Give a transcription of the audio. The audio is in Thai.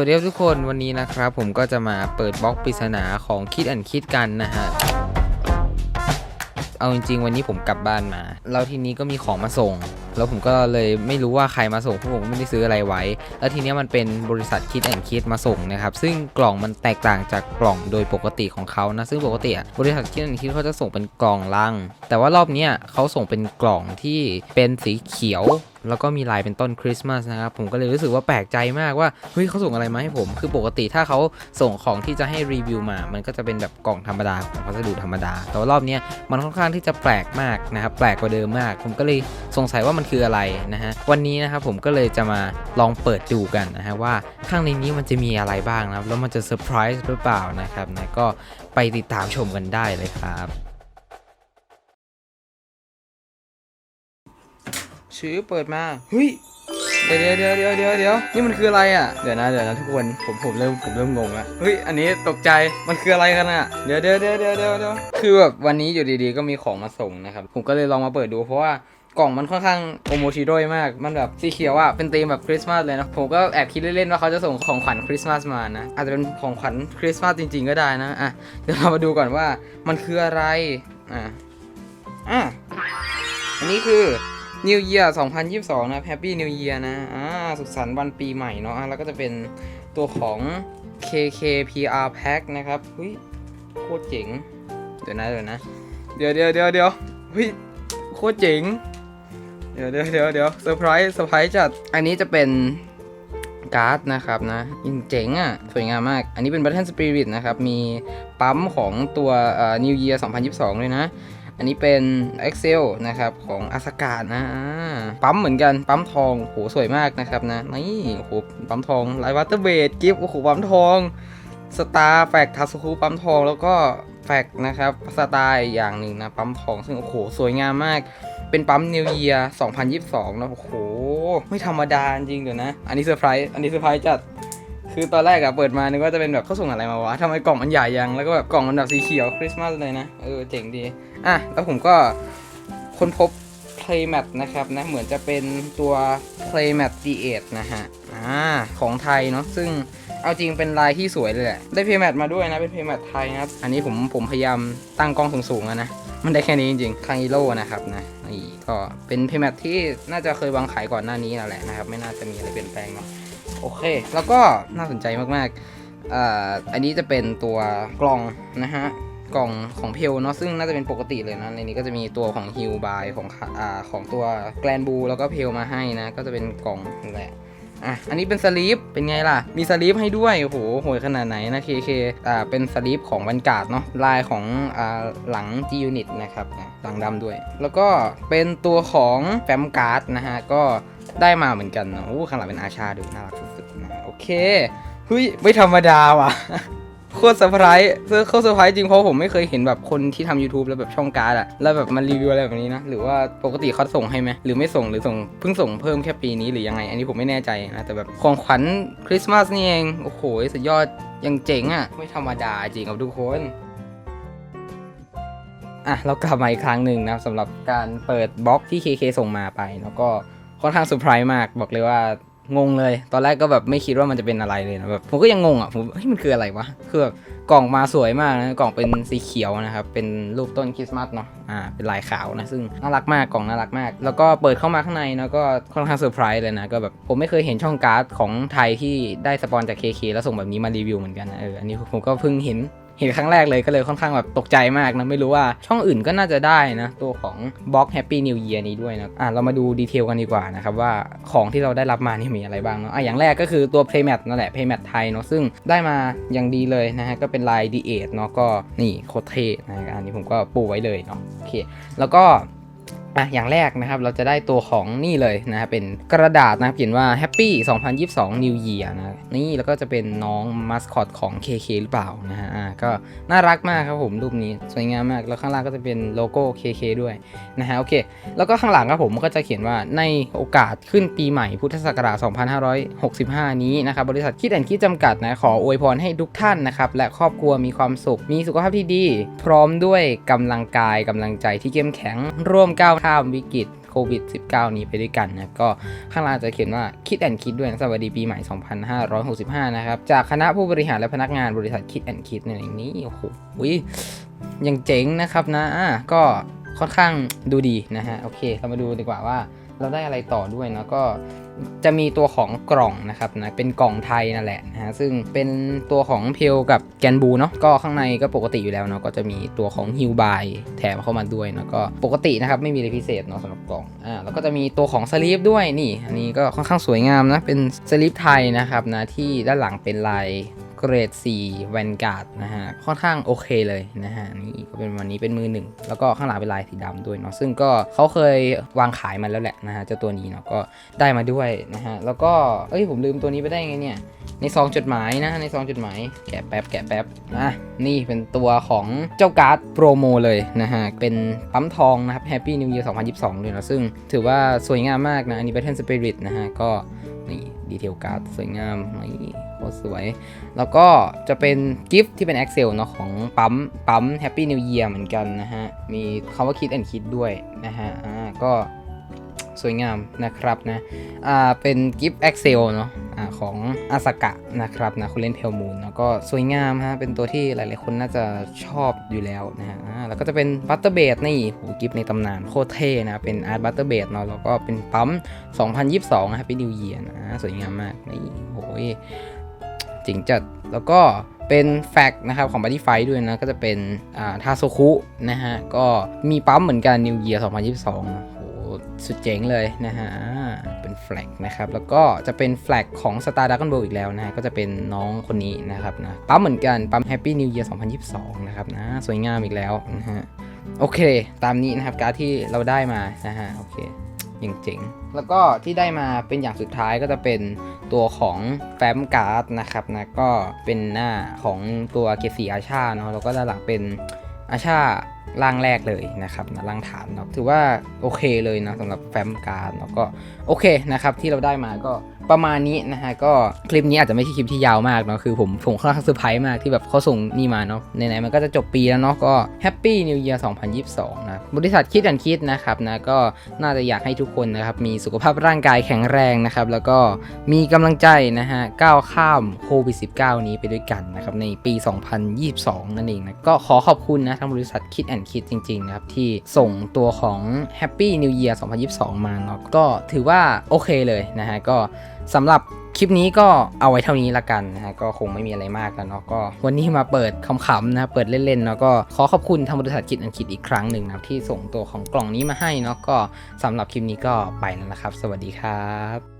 วัสดีทุกคนวันนี้นะครับ ผมก็จะมาเปิดบล็อกปริศนาของคิดอันคิดกันนะฮะ เอาจริงๆ วันนี้ผมกลับบ้านมา แล้วทีนี้ก็มีของมาส่ง แล้วผมก็เลยไม่รู้ว่าใครมาส่งเพราะผมไม่ได้ซื้ออะไรไว้ แล้วทีนี้มันเป็นบริษัทคิดแอนคิดมาส่งนะครับ ซึ่งกล่องมันแตกต่างจากกล่องโดยปกติของเขานะ ซึ่งปกติบริษัทคิดแอนคิดเขาจะส่งเป็นกล่องลัง แต่ว่ารอบนี้เขาส่งเป็นกล่องที่เป็นสีเขียว แล้วก็มีลายเป็นต้นคริสต์มาสนะครับผมก็เลยรู้สึกว่าแปลกใจมากว่าเฮ้ยเขาส่งอะไรมาให้ผม คือปกติถ้าเขาส่งของที่จะให้รีวิวมา มันก็จะเป็นแบบกล่องธรรมดาของพัสดุธรรมดา แต่ว่ารอบนี้มันค่อนข้างที่จะแปลกมากนะครับแปลกกว่าเดิมมาก ผมก็เลยสงสัยว่ามันคืออะไรนะฮะวันนี้นะครับผมก็เลยจะมาลองเปิดดูกันนะฮะว่าข้างในนี้มันจะมีอะไรบ้างนะครับแล้วมันจะเซอร์ไพรส์หรือเปล่านะครับนะก็ไปติดตามชมกันได้เลยครับ ชื้อเปิดมาเฮ้ยเดี๋ยวเดี๋ยวเดี๋ยวเดี๋ยวเดี๋ยวนี่มันคืออะไรอะเดี๋ยวนะเดี๋ยวนะทุกคนผมผมเริ่มผมเริ่มงงละเฮ้ยอันนี้ตกใจมันคืออะไรกันอะเดี๋ยวเดี๋ยวเดี๋ยวเดี๋ยวเดี๋ยวคือแบบวันนี้อยู่ดีๆก็มีของมาส่งนะครับผมก็เลยลองมาเปิดดูเพราะว่ากล่องมันค่อนข้างโอโมชิโดยมาก มันแบบสีเขียวอะ เป็นธีมแบบคริสต์มาสเลยนะ ผมก็แอบคิดเล่นๆว่าเขาจะส่งของขวัญคริสต์มาสมานะ อาจจะเป็นของขวัญคริสต์มาสจริงๆก็ได้นะ อะ เดี๋ยวเรามาดูก่อนว่ามันคืออะไร อะ อะ อันนี้คือ New Year 2022 นะ Happy New Year นะอ่าสุขสันต์วันปีใหม่เนาะแล้วก็จะเป็นตัวของ KKPR Pack นะครับเฮ้ยโคตรเจ๋ง เดี๋ยวนะเดี๋ยวนะ เดี๋ยวเดี๋ยวเดี๋ยวเดี๋ยวเฮ้ยโคตรเจ๋ง เดี๋ยวเดี๋ยวเดี๋ยวเดี๋ยวเซอร์ไพรส์เซอร์ไพรส์จัด อันนี้จะเป็นการ์ดนะครับนะยิงเจ๋งอะ สวยงามมาก อันนี้เป็น Battle Spirit นะครับ มีปั๊มของตัวเอ่อ New Year 2022 เลยนะ อันนี้เป็น Excel นะครับของอาสกานะปั๊มเหมือนกันปั๊มทองโหสวยมากนะครับนะนี่โอ้โหปั๊มทองไลท์วัตเตอร์เบดกิฟต์โอ้โหปั๊มทองสตาร์แฟกทัสคูปั๊มทองแล้วก็แฟกนะครับสไตล์อย่างหนึ่งนะปั๊มทองซึ่งโอ้โหสวยงามมาก เป็นปั๊ม New Year 2022นะโอ้โห ไม่ธรรมดาจริงเดี๋ยวนะ อันนี้เซอร์ไพรส์อันนี้เซอร์ไพรส์จัด คือตอนแรกอะเปิดมานึกว่าจะเป็นแบบเขาส่งอะไรมาวะทำไมกล่องมันใหญ่ยังแล้วก็แบบกล่องมันแบบสีเขียวคริสต์มาสเลยนะเออเจ๋งดีอะแล้วผมก็ค้นพบ Playmat นะครับนะเหมือนจะเป็นตัว Playmat D8 นะฮะอ่าของไทยเนาะซึ่งเอาจริงเป็นลายที่สวยเลยแหละได้ Playmat มาด้วยนะเป็น Playmat ไทยนะครับอันนี้ผมผมพยายามตั้งกล้องสูงๆอะนะมันได้แค่นี้จริงๆคางอีโร่นะครับนะนี่ก็เป็น Playmat ที่น่าจะเคยวางขายก่อนหน้านี้แล้วแหละนะครับไม่น่าจะมีอะไรเปลี่ยนแปลงเนาะ โอเค แล้วก็น่าสนใจมากๆอ่าอันนี้จะเป็นตัวกล่องนะฮะกล่องของเพลเนาะซึ่งน่าจะเป็นปกติเลยนะในนี้ก็จะมีตัวของฮิลบายของอ่าของตัวแกลนบูแล้วก็เพลมาให้นะ ก็จะเป็นกล่องนั่แหละอะอันนี้เป็นสลีปเป็นไงล่ะ มีสลีปให้ด้วยโอ้โหโหยขนาดไหนนะ KK อ่าเป็นสลีปของวันการ์ดเนาะลายของอ่าหลัง G Unit นะครับหลังดำด้วย แล้วก็เป็นตัวของแฟมการ์ดนะฮะก็ได้มาเหมือนกันโอ้ข้างหลังเป็นอาชาดูน่ารัก เคเฮ้ยไม่ธรรมดาว่ะโคตรเซอร์ไพรส์เซอร์โคตรเซอร์ไพรส์จริงเพราะผมไม่เคยเห็นแบบคนที่ทำ YouTube แล้วแบบช่องการ์ดอะแล้วแบบมันรีวิวอะไรแบบนี้นะ หรือว่าปกติเขาส่งให้ไหมหรือไม่ส่งหรือส่งเพิ่งส่งเพิ่มแค่ปีนี้หรือยังไง อันนี้ผมไม่แน่ใจนะ แต่แบบของขวัญคริสต์มาสนี่เอง โอ้โห สุดยอดยังเจ๋งอะไม่ธรรมดาจริงครับทุกคนอะเรากลับมาอีกครั้งหนึ่งนะครับสำหรับการเปิดบล็อกที่ KK ส่งมาไป แล้วก็ค่อนข้างเซอร์ไพรส์มากบอกเลยว่า งงเลย ตอนแรกก็แบบไม่คิดว่ามันจะเป็นอะไรเลยนะแบบผมก็ยังงงอะผมเฮ้ยมันคืออะไรวะคือแบบกล่องมาสวยมากนะกล่องเป็นสีเขียวนะครับเป็นรูปต้นคริสต์มาสเนาะอ่าเป็นลายขาวนะซึ่งน่ารักมากกล่องน่ารักมาก แล้วก็เปิดเข้ามาข้างในนะก็ค่อนข้างเซอร์ไพรส์เลยนะก็แบบผมไม่เคยเห็นช่องการ์ดของไทยที่ได้สปอนจาก KK แล้วส่งแบบนี้มารีวิวเหมือนกันนะเอออันนี้ผมก็เพิ่งเห็น เห็นครั้งแรกเลยก็เลยค่อนข้างแบบตกใจมากนะไม่รู้ว่าช่องอื่นก็น่าจะได้นะ ตัวของบล็อก Happy New Year นี้ด้วยนะอะเรามาดูดีเทลกันดีกว่านะครับว่าของที่เราได้รับมานี่มีอะไรบ้างเนาะอะอย่างแรกก็คือตัว Playmat นั่นแหละ Playmat ไทยเนาะซึ่งได้มาอย่างดีเลยนะฮะก็เป็นลาย D8 เนาะก็นี่โคตรเท่นะอันนี้ผมก็ปูไว้เลยเนาะโอเค แล้วก็ อะอย่างแรกนะครับเราจะได้ตัวของนี่เลยนะฮะเป็นกระดาษนะครับเขียนว่า Happy 2022 New Year นะนี่แล้วก็จะเป็นน้องมาสคอตของ KK หรือเปล่านะฮะอ่าก็น่ารักมากครับผมรูปนี้สวยงามมาก แล้วข้างล่างก็จะเป็นโลโก้ KK ด้วยนะฮะโอเค แล้วก็ข้างหลังครับผมก็จะเขียนว่าในโอกาสขึ้นปีใหม่พุทธศักราช 2565 นี้นะครับบริษัทคิดแอนคิดจำกัดนะขออวยพรให้ทุกท่านนะครับและครอบครัวมีความสุข มีสุขภาพที่ดี พร้อมด้วยกำลังกายกำลังใจที่เข้มแข็งร่วมก้าวข้ามวิกฤตโควิด -19 นี้ไปด้วยกันนะครับก็ข้างล่างจะเขียนว่าคิดแอนคิดด้วยนะสวัสดีปีใหม่ 2565 นะครับ จากคณะผู้บริหารและพนักงานบริษัทคิดแอนคิดในอย่างนี้โอ้โหยังเจ๋งนะครับนะอะก็ค่อนข้างดูดีนะฮะโอเค เรามาดูดีกว่าว่า เราได้อะไรต่อด้วยนะก็จะมีตัวของกล่องนะครับนะเป็นกล่องไทยนั่นแหละนะฮะซึ่งเป็นตัวของเพลกับแกนบูเนาะก็ข้างในก็ปกติอยู่แล้วเนาะก็จะมีตัวของฮิวบายแถมเข้ามาด้วยเนาะก็ปกตินะครับไม่มีอะไรพิเศษเนาะสำหรับกล่องอ่าแล้วก็จะมีตัวของสลีปด้วยนี่ อันนี้ก็ค่อนข้างสวยงามนะเป็นสลีปไทยนะครับนะที่ด้านหลังเป็นลาย เกรด4แวนการ์ดนะฮะ ค่อนข้างโอเคเลยนะฮะ นี่ก็เป็นวันนี้เป็นมือหนึ่ง แล้วก็ข้างหลังเป็นลายสีดำด้วยเนาะ ซึ่งก็เขาเคยวางขายมาแล้วแหละนะฮะ เจ้าตัวนี้เนาะ ก็ได้มาด้วยนะฮะ แล้วก็ เอ้ย ผมลืมตัวนี้ไปได้ไงเนี่ย ในซองจดหมายนะ ในซองจดหมาย แกะแป๊บ แกะแป๊บอะนี่เป็นตัวของเจ้าการ์ดโปรโมเลยนะฮะ เป็นปั๊มทองนะครับ Happy New Year 2022ด้วยนะซึ่งถือว่าสวยงามมากนะ อันนี้ Battle Spirit นะฮะ ก็นี่ดีเทลการ์ดสวยงามนี่ ตรสวย แล้วก็จะเป็นกิฟต์ที่เป็น Excel เนาะของปั๊มปั๊ม Happy New Year เหมือนกันนะฮะ มีคำว่าคิดแอนคิดด้วยนะฮะ อ่า ก็สวยงามนะครับนะ อ่า เป็นกิฟต์ Excel เนาะอ่าของอาสกะนะครับนะคุณเล่นเพลมูนแล้วก็สวยงามฮะ เป็นตัวที่หลายๆคนน่าจะชอบอยู่แล้วนะฮะ อ่า แล้วก็จะเป็นบัตเตอร์เบดนี่โหกิฟต์ในตำนานโคตรเท่นะ เป็นอาร์ตบัตเตอร์เบดเนาะ แล้วก็เป็นปั๊ม 2022นะครับเป็นนิวเยียนะสวยงามมากนี่โหย จริงจัด แล้วก็เป็นแฟกนะครับของ Body Fight ด้วยนะ ก็จะเป็นอ่าทาโซคุนะฮะ ก็มีปั๊มเหมือนกัน New Year 2022นะโหสุดเจ๋งเลยนะฮะ เป็นแฟลกนะครับ แล้วก็จะเป็นแฟลกของ Star Dragon Ball อีกแล้วนะฮะก็จะเป็นน้องคนนี้นะครับนะ ปั๊มเหมือนกัน ปั๊ม Happy New Year 2022 นะครับนะ สวยงามอีกแล้วนะฮะ โอเค ตามนี้นะครับ การดที่เราได้มานะฮะ โอเคยังเจ๋ง แล้วก็ที่ได้มาเป็นอย่างสุดท้ายก็จะเป็นตัวของแฟ้มการ์ดนะครับนะก็เป็นหน้าของตัวเกสีอาชาเนาะแล้วก็ด้านหลังเป็นอาชาร่างแรกเลยนะครับนะร่างฐานเนาะถือว่าโอเคเลยนะสำหรับแฟ้มการ์ดเนาะก็โอเคนะครับที่เราได้มาก็ ประมาณนี้นะฮะก็คลิปนี้อาจจะไม่ใช่คลิปที่ยาวมากเนาะคือผมผมค่อนข้างเซอร์ไพรส์มากที่แบบเขาส่งนี่มาเนาะไหนๆมันก็จะจบปีแล้วเนาะก็แฮปปี้นิว e ยร์2022 นะบริษัทคิดอันคิดนะครับนะก็น่าจะอยากให้ทุกคนนะครับมีสุขภาพร่างกายแข็งแรงนะครับแล้วก็มีกำลังใจนะฮะก้าวข้ามโควิด 19 นี้ไปด้วยกันนะครับในปี 2022 นั่นเองนะก็ขอขอบคุณนะทางบริษัทคิดแอนคิดจริงๆนะครับที่ส่งตัวของ Happy New Year 2022 มาเนาะก็ถือว่าโอเคเลยนะฮะก็ สำหรับคลิปนี้ก็เอาไว้เท่านี้ละกันนะฮะก็คงไม่มีอะไรมากแล้วเนาะก็วันนี้มาเปิดคำๆนะเปิดเล่นๆเนาะก็ขอขอบคุณทางบริษัทกิจอันคิดอีกครั้งหนึ่งนะที่ส่งตัวของกล่องนี้มาให้เนาะก็สำหรับคลิปนี้ก็ไปแล้วนะครับ สวัสดีครับ